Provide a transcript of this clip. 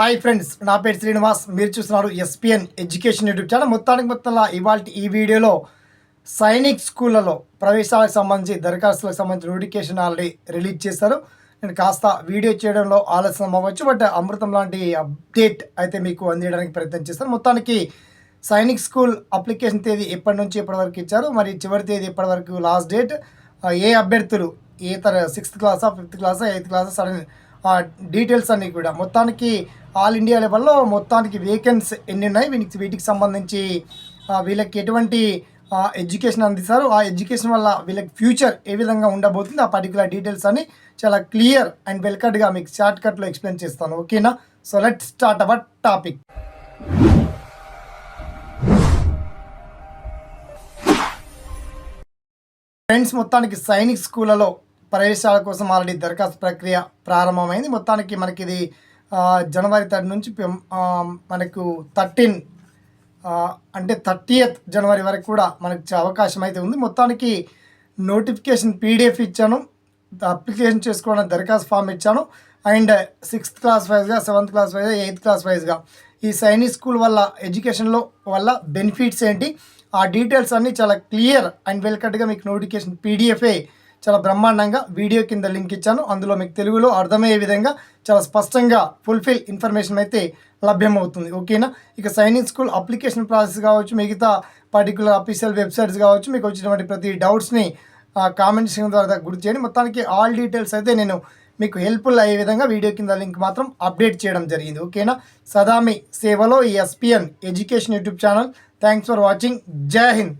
Hi friends నా పేరు శ్రీనివాస్. మీరు చూస్తున్నారు ఎస్పిఎన్ ఎడ్యుకేషన్ యూట్యూబ్ ఛానల్ మొత్తానికి మొత్తంలో ఇవాళ ఈ వీడియోలో సైనిక్ స్కూళ్ళలో ప్రవేశాలకు సంబంధించి దరఖాస్తులకు సంబంధించి నోటిఫికేషన్ ఆల్రెడీ రిలీజ్ చేశారు. నేను కాస్త వీడియో చేయడంలో ఆలస్యం అవ్వచ్చు బట్ అమృతం లాంటి అప్డేట్ అయితే మీకు అందించడానికి ప్రయత్నం చేస్తాను. మొత్తానికి సైనిక్ స్కూల్ అప్లికేషన్ తేదీ ఎప్పటి నుంచి ఎప్పటి వరకు ఇచ్చారు? మరి చివరి తేదీ ఎప్పటి వరకు లాస్ట్ డేట్ ఏ అభ్యర్థులు? ఏ తర సిక్స్త్ క్లాసా ఫిఫ్త్ క్లాసా ఎయిత్ క్లాసా సడన్ డీటెయిల్స్ అన్నీ కూడా. మొత్తానికి ఆల్ ఇండియా లెవెల్లో మొత్తానికి వేకెన్స్ ఎన్ని ఉన్నాయి వీటికి వీటికి సంబంధించి వీళ్ళకి ఎటువంటి ఎడ్యుకేషన్ అందిస్తారు. ఆ ఎడ్యుకేషన్ వల్ల వీళ్ళకి ఫ్యూచర్ ఏ విధంగా ఉండబోతుంది ఆ పర్టికులర్ డీటెయిల్స్ అని చాలా క్లియర్ అండ్ వెల్కట్గా మీకు షార్ట్ కట్లో ఎక్స్ప్లెయిన్ చేస్తాను. ఓకేనా? So let start our topic friends మొత్తానికి సైనిక్ స్కూళ్ళలో ప్రవేశాల కోసం ఆల్రెడీ దరఖాస్తు ప్రక్రియ ప్రారంభమైంది. మొత్తానికి మనకి ఇది జనవరి థర్డ్ నుంచి పెం- మనకు థర్టీన్ అంటే థర్టీయత్ జనవరి వరకు కూడా మనకు అవకాశం అయితే ఉంది. మొత్తానికి నోటిఫికేషన్ పీడిఎఫ్ ఇచ్చాను అప్లికేషన్ చేసుకోవడానికి దరఖాస్తు ఫామ్ ఇచ్చాను. అండ్ సిక్స్త్ క్లాస్ వైజ్గా సెవెంత్ క్లాస్ వైజ్గా ఎయిత్ క్లాస్ వైజ్గా ఈ సైనిక్ స్కూల్ వల్ల ఎడ్యుకేషన్లో వల్ల బెనిఫిట్స్ ఏంటి? ఆ డీటెయిల్స్ అన్నీ చాలా క్లియర్ అండ్ వెల్కట్గా మీకు నోటిఫికేషన్ పీడిఎఫే చాలా బ్రహ్మాండంగా వీడియో కింద లింక్ ఇచ్చాను. అందులో మీకు తెలుగులో అర్థమయ్యే విధంగా చాలా స్పష్టంగా ఫుల్ఫిల్ ఇన్ఫర్మేషన్ అయితే లభ్యమవుతుంది. ఓకేనా? ఇక సైనింగ్ స్కూల్ అప్లికేషన్ ప్రాసెస్ కావచ్చు మిగతా పర్టికులర్ అఫీషియల్ వెబ్సైట్స్ కావచ్చు మీకు వచ్చినటువంటి ప్రతి డౌట్స్ని కామెంట్ సెక్షన్ ద్వారా గుర్తు చేయండి. మొత్తానికి ఆల్ డీటెయిల్స్ అయితే నేను మీకు హెల్ప్ఫుల్ అయ్యే విధంగా వీడియో కింద లింక్ మాత్రం అప్డేట్ చేయడం జరిగింది. ఓకేనా? సదా మీ సేవలో ఈ ESPN education YouTube channel. Thanks for watching జై హింద్.